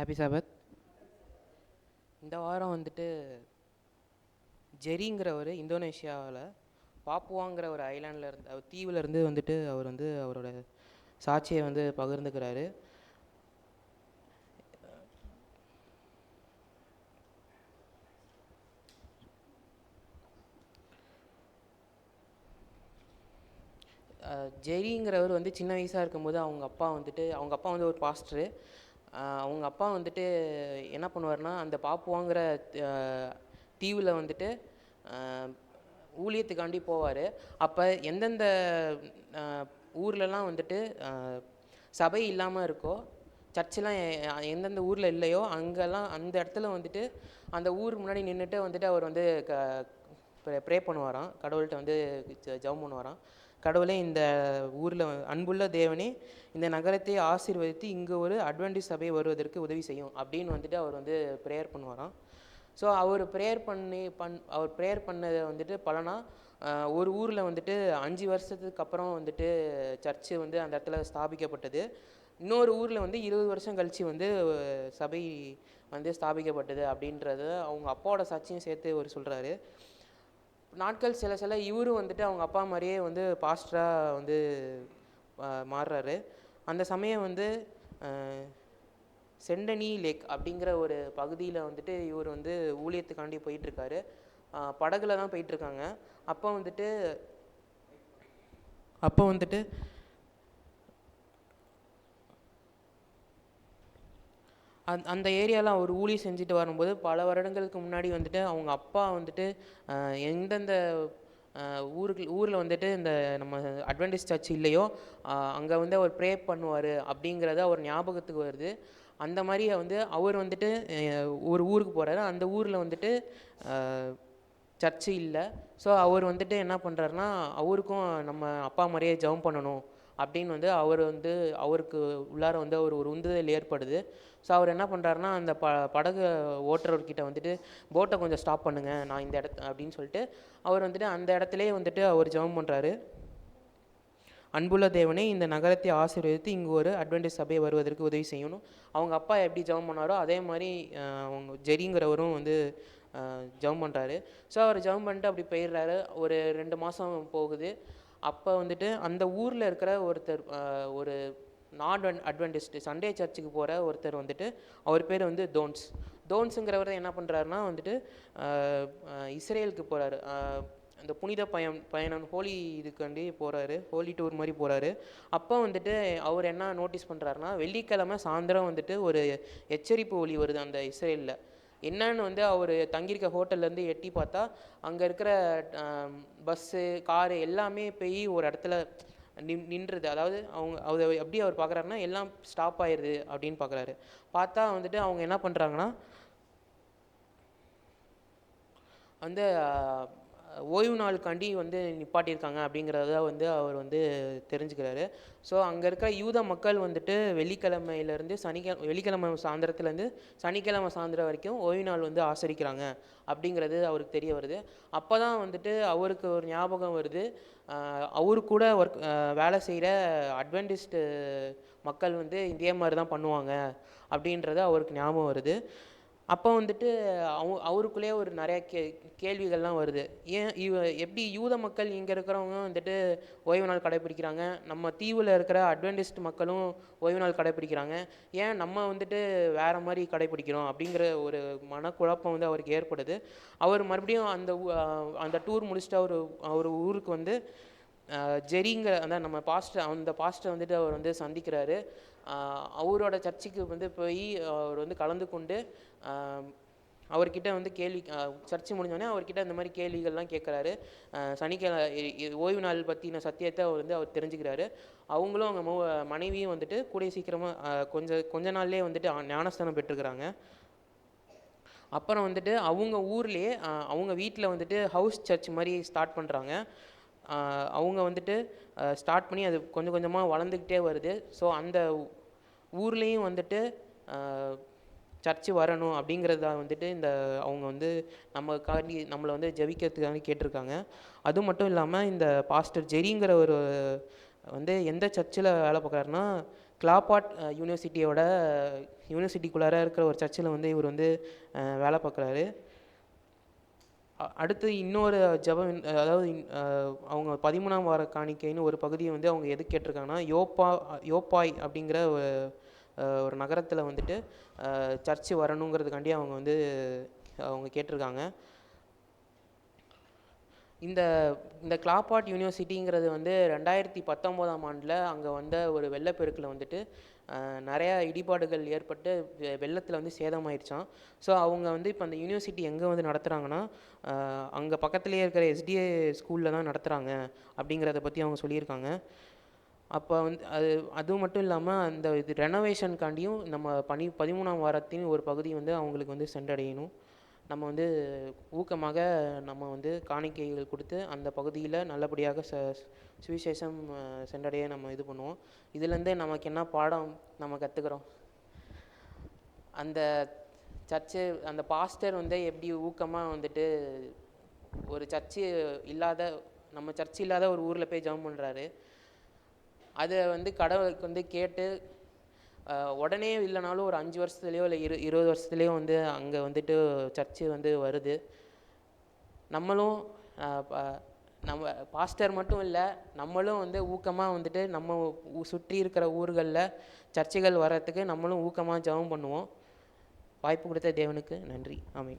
Happy சாபத் இந்த வாரம் வந்துட்டு ஜெரிங்கிறவர் இந்தோனேஷியாவில் பாப்புவாங்கிற ஒரு ஐலாண்டில் இருந்து அவர் தீவில் இருந்து வந்துட்டு அவர் வந்து அவரோட சாட்சியை வந்து பகிர்ந்துக்கிறாரு. ஜெரிங்கிறவர் வந்து சின்ன வயசாக இருக்கும்போது அவங்க அப்பா வந்துட்டு அவங்க அப்பா வந்து ஒரு பாஸ்டரு. அவங்க அப்பா வந்துட்டு என்ன பண்ணுவார்னா அந்த பாப்புவாங்கிற தீவில் வந்துட்டு ஊழியத்துக்காண்டி போவார். அப்போ எந்தெந்த ஊர்லலாம் வந்துட்டு சபை இல்லாமல் இருக்கோ சர்ச்செலாம் எந்தெந்த ஊரில் இல்லையோ அங்கெல்லாம் அந்த இடத்துல வந்துட்டு அந்த ஊர் முன்னாடி நின்றுட்டு வந்துட்டு அவர் வந்து க ப்ரே பண்ணுவாராம். கடவுள்கிட்ட வந்து ஜ- ஜெபம் பண்ணுவாராம். கடவுளே இந்த ஊரில் அன்புள்ள தேவனே இந்த நகரத்தை ஆசீர்வதித்து இங்கே ஒரு அட்வென்டிஸ் சபை வருவதற்கு உதவி செய்யும் அப்படின்னு வந்துட்டு அவர் வந்து ப்ரேயர் பண்ணுவாராம். ஸோ அவர் ப்ரேயர் பண்ணி பண் அவர் ப்ரேயர் பண்ணதை வந்துட்டு பலனா ஒரு ஊரில் வந்துட்டு அஞ்சு வருஷத்துக்கு அப்புறம் வந்துட்டு சர்ச்சு வந்து அந்த இடத்துல ஸ்தாபிக்கப்பட்டது. இன்னொரு ஊரில் வந்து இருபது வருஷம் கழித்து வந்து சபை வந்து ஸ்தாபிக்கப்பட்டது அப்படின்றத அவங்க அப்பாவோட சாட்சியும் சேர்த்து அவர் சொல்கிறாரு நாட்கள் சில சில இவரும் வந்துட்டு அவங்க அப்பா மாதிரியே வந்து பாஸ்டராக வந்து மாறுறாரு. அந்த சமயம் வந்து செண்டனி லேக் அப்படிங்கிற ஒரு பகுதியில் வந்துட்டு இவர் வந்து ஊழியத்துக்காண்டி போயிட்டுருக்காரு. படகுல தான் போயிட்டுருக்காங்க. அப்போ வந்துட்டு அப்போ வந்துட்டு அந் அந்த ஏரியாலாம் அவர் ஊழி செஞ்சுட்டு வரும்போது பல வருடங்களுக்கு முன்னாடி வந்துட்டு அவங்க அப்பா வந்துட்டு எந்தெந்த ஊருக்கு ஊரில் வந்துட்டு இந்த நம்ம அட்வென்டிஸ் சர்ச் இல்லையோ அங்கே வந்து அவர் ப்ரே பண்ணுவார் அப்படிங்கிறத அவர் ஞாபகத்துக்கு வருது. அந்த மாதிரி வந்து அவர் வந்துட்டு ஒரு ஊருக்கு போகிறாரு அந்த ஊரில் வந்துட்டு சர்ச்சு இல்லை. ஸோ அவர் வந்துட்டு என்ன பண்ணுறாருனா அவருக்கும் நம்ம அப்பா மாதிரியே ஜெபம் பண்ணணும். அப்படின்னு வந்து அவர் வந்து அவருக்கு உள்ளார வந்து அவர் ஒரு உந்துதல் ஏற்படுது. ஸோ அவர் என்ன பண்ணுறாருனா அந்த ப படகு ஓட்டுறவர்கிட்ட வந்துட்டு போட்டை கொஞ்சம் ஸ்டாப் பண்ணுங்கள் நான் இந்த இடத்து அப்படின்னு சொல்லிட்டு அவர் வந்துட்டு அந்த இடத்துலேயே வந்துட்டு அவர் ஜெபம் பண்ணுறாரு அன்புள்ள தேவனே இந்த நகரத்தை ஆசீர்வதித்து இங்கு ஒரு அட்வென்டேஜ் சபை வருவதற்கு உதவி செய்யணும். அவங்க அப்பா எப்படி ஜெபம் பண்ணாரோ அதே மாதிரி அவங்க ஜெரிங்கிறவரும் வந்து ஜெபம் பண்ணுறாரு ஸோ அவர் ஜெபம் பண்ணிட்டு அப்படி போயிடுறாரு. ஒரு ரெண்டு மாதம் போகுது. அப்போ வந்துட்டு அந்த ஊரில் இருக்கிற ஒருத்தர் ஒரு நாட் அட்வென்டிஸ்ட் சண்டே சர்ச்சுக்கு போகிற ஒருத்தர் வந்துட்டு அவர் பேர் வந்து தோன்ஸ். தோன்ஸுங்கிறவர் என்ன பண்ணுறாருனா வந்துட்டு இஸ்ரேலுக்கு போகிறாரு அந்த புனித பயம் பயணம் ஹோலி இதுக்காண்டி போகிறாரு ஹோலி டூர் மாதிரி போகிறாரு அப்போ வந்துட்டு அவர் என்ன நோட்டீஸ் பண்ணுறாருனா வெள்ளிக்கிழமை சாயந்தரம் வந்துட்டு ஒரு எச்சரிப்பு ஒலி வருது அந்த இஸ்ரேலில். என்னன்னு வந்து அவர் தங்கியிருக்க ஹோட்டல்லேருந்து எட்டி பார்த்தா அங்கே இருக்கிற பஸ்ஸு காரு எல்லாமே போய் ஒரு இடத்துல நின் நின்றுது. அதாவது அவங்க அவர் எப்படி அவர் பார்க்குறாருன்னா எல்லாம் ஸ்டாப் ஆயிடுது அப்படின்னு பார்க்குறாரு பார்த்தா வந்துட்டு அவங்க என்ன பண்ணுறாங்கன்னா வந்து ஓய்வு நாளுக்காண்டி வந்து நிப்பாட்டியிருக்காங்க அப்படிங்கிறத வந்து அவர் வந்து தெரிஞ்சுக்கிறாரு. ஸோ அங்கே இருக்கிற யூத மக்கள் வந்துட்டு வெள்ளிக்கிழமையிலேருந்து சனிக்கிழமை வெள்ளிக்கிழமை சாயந்தரத்துலேருந்து சனிக்கிழமை சாயந்தரம் வரைக்கும் ஓய்வு நாள் வந்து ஆசரிக்கிறாங்க அப்படிங்கிறது அவருக்கு தெரிய வருது. அப்போ தான் வந்துட்டு அவருக்கு ஒரு ஞாபகம் வருது. அவர் அவரு கூட ஒர்க் வேலை செய்கிற அட்வென்டிஸ்ட்டு மக்கள் வந்து இதே மாதிரி தான் பண்ணுவாங்க அப்படின்றது அவருக்கு ஞாபகம் வருது. அப்போ வந்துட்டு அவ அவருக்குள்ளேயே ஒரு நிறையா கே கேள்விகள்லாம் வருது. ஏன் இவ எப்படி யூத மக்கள் இங்கே இருக்கிறவங்க வந்துட்டு ஓய்வு நாள் கடைப்பிடிக்கிறாங்க? நம்ம தீவில் இருக்கிற அட்வென்டிஸ்ட் மக்களும் ஓய்வு நாள் கடைப்பிடிக்கிறாங்க. ஏன் நம்ம வந்துட்டு வேறு மாதிரி கடைப்பிடிக்கிறோம்? அப்படிங்கிற ஒரு மனக்குழப்பம் வந்து அவருக்கு ஏற்படுது. அவர் மறுபடியும் அந்த அந்த டூர் முடிச்சுட்டு அவர் அவர் ஊருக்கு வந்து ஜெரிங்கிற அந்த நம்ம பாஸ்டர் அந்த பாஸ்டர் வந்துட்டு அவர் வந்து சந்திக்கிறாரு. அவரோட சர்ச்சுக்கு வந்து போய் அவர் வந்து கலந்து கொண்டு அவர்கிட்ட வந்து கேள்வி சர்ச்சு முடிஞ்சோடனே அவர்கிட்ட இந்த மாதிரி கேள்விகள்லாம் கேட்குறாரு. சனிக்கிழமை ஓய்வு நாள் பற்றின சத்தியத்தை அவர் வந்து அவர் தெரிஞ்சுக்கிறாரு. அவங்களும் அவங்க மோ மனைவியும் வந்துட்டு கூடிய சீக்கிரமாக கொஞ்சம் கொஞ்ச நாள்லேயே வந்துட்டு ஞானஸ்தானம் பெற்றுக்கிறாங்க. அப்புறம் வந்துட்டு அவங்க ஊர்லேயே அவங்க வீட்டில் வந்துட்டு ஹவுஸ் சர்ச் மாதிரி ஸ்டார்ட் பண்ணுறாங்க அவங்க வந்துட்டு ஸ்டார்ட் பண்ணி அது கொஞ்சம் கொஞ்சமாக வளர்ந்துக்கிட்டே வருது. ஸோ அந்த ஊர்லேயும் வந்துட்டு சர்ச்சு வரணும் அப்படிங்கிறத வந்துட்டு இந்த அவங்க வந்து நமக்காண்டி நம்மளை வந்து ஜெபிக்கிறதுக்காண்டி கேட்டிருக்காங்க. அது மட்டும் இல்லாமல் இந்த பாஸ்டர் ஜெரிங்கிற ஒரு வந்து எந்த சர்ச்சில் வேலை பார்க்குறாருன்னா கிளாபாட் யூனிவர்சிட்டியோட யூனிவர்சிட்டிக்குள்ளார இருக்கிற ஒரு சர்ச்சில் வந்து இவர் வந்து வேலை பார்க்குறாரு. அடுத்து இன்னொரு ஜெபம் அதாவது அவங்க பதிமூணாம் வார காணிக்கைன்னு ஒரு பகுதியை வந்து அவங்க எதுக்கு கேட்டிருக்காங்கன்னா யோப்பா யோப்பாய் அப்படிங்கிற ஒரு ஒரு நகரத்தில் வந்துட்டு சர்ச்சு வரணுங்கிறதுக்காண்டி அவங்க வந்து அவங்க கேட்டிருக்காங்க. இந்த இந்த கிளாப்பாட் யூனிவர்சிட்டிங்கிறது வந்து ரெண்டாயிரத்தி பத்தொம்போதாம் ஆண்டில் அங்கே வந்த ஒரு வெள்ளப்பெருக்கில் வந்துட்டு நிறையா இடிபாடுகள் ஏற்பட்டு வெள்ளத்தில் வந்து சேதமாயிருச்சான் ஸோ அவங்க வந்து இப்போ அந்த யூனிவர்சிட்டி எங்கே வந்து நடத்துகிறாங்கன்னா அங்கே பக்கத்துலேயே இருக்கிற எஸ்டிஏ ஸ்கூலில் தான் நடத்துகிறாங்க அப்படிங்கிறத பற்றி அவங்க சொல்லியிருக்காங்க. அப்போ வந்து அது அது மட்டும் இல்லாமல் அந்த இது ரெனோவேஷனுக்காண்டியும் நம்ம பனி பதிமூணாம் வாரத்தின் ஒரு பகுதி வந்து அவங்களுக்கு வந்து சென்றடையணும். நம்ம வந்து ஊக்கமாக நம்ம வந்து காணிக்கைகள் கொடுத்து அந்த பகுதியில் நல்லபடியாக ச சுவிசேஷம் சென்றடைய நம்ம இது பண்ணுவோம். இதுலேருந்தே நமக்கு என்ன பாடம் நம்ம கற்றுக்குறோம் அந்த சர்ச்சு அந்த பாஸ்டர் வந்து எப்படி ஊக்கமாக வந்துட்டு ஒரு சர்ச்சு இல்லாத நம்ம சர்ச் இல்லாத ஒரு ஊரில் போய் ஜம் பண்ணுறாரு அதை வந்து கடவுளுக்கு வந்து கேட்டு உடனே இல்லைனாலும் ஒரு அஞ்சு வருஷத்துலேயோ இல்லை இரு இருபது வருஷத்துலேயோ வந்து அங்கே வந்துட்டு சர்ச்சு வந்து வருது. நம்மளும் நம்ம பாஸ்டர் மட்டும் இல்லை நம்மளும் வந்து ஊக்கமாக வந்துட்டு நம்ம ஊ- சுற்றி இருக்கிற ஊர்களில் சர்ச்சுகள் வர்றதுக்கு நம்மளும் ஊக்கமாக ஜெபம் பண்ணுவோம். வாய்ப்பு கொடுத்த தேவனுக்கு நன்றி. ஆமென்.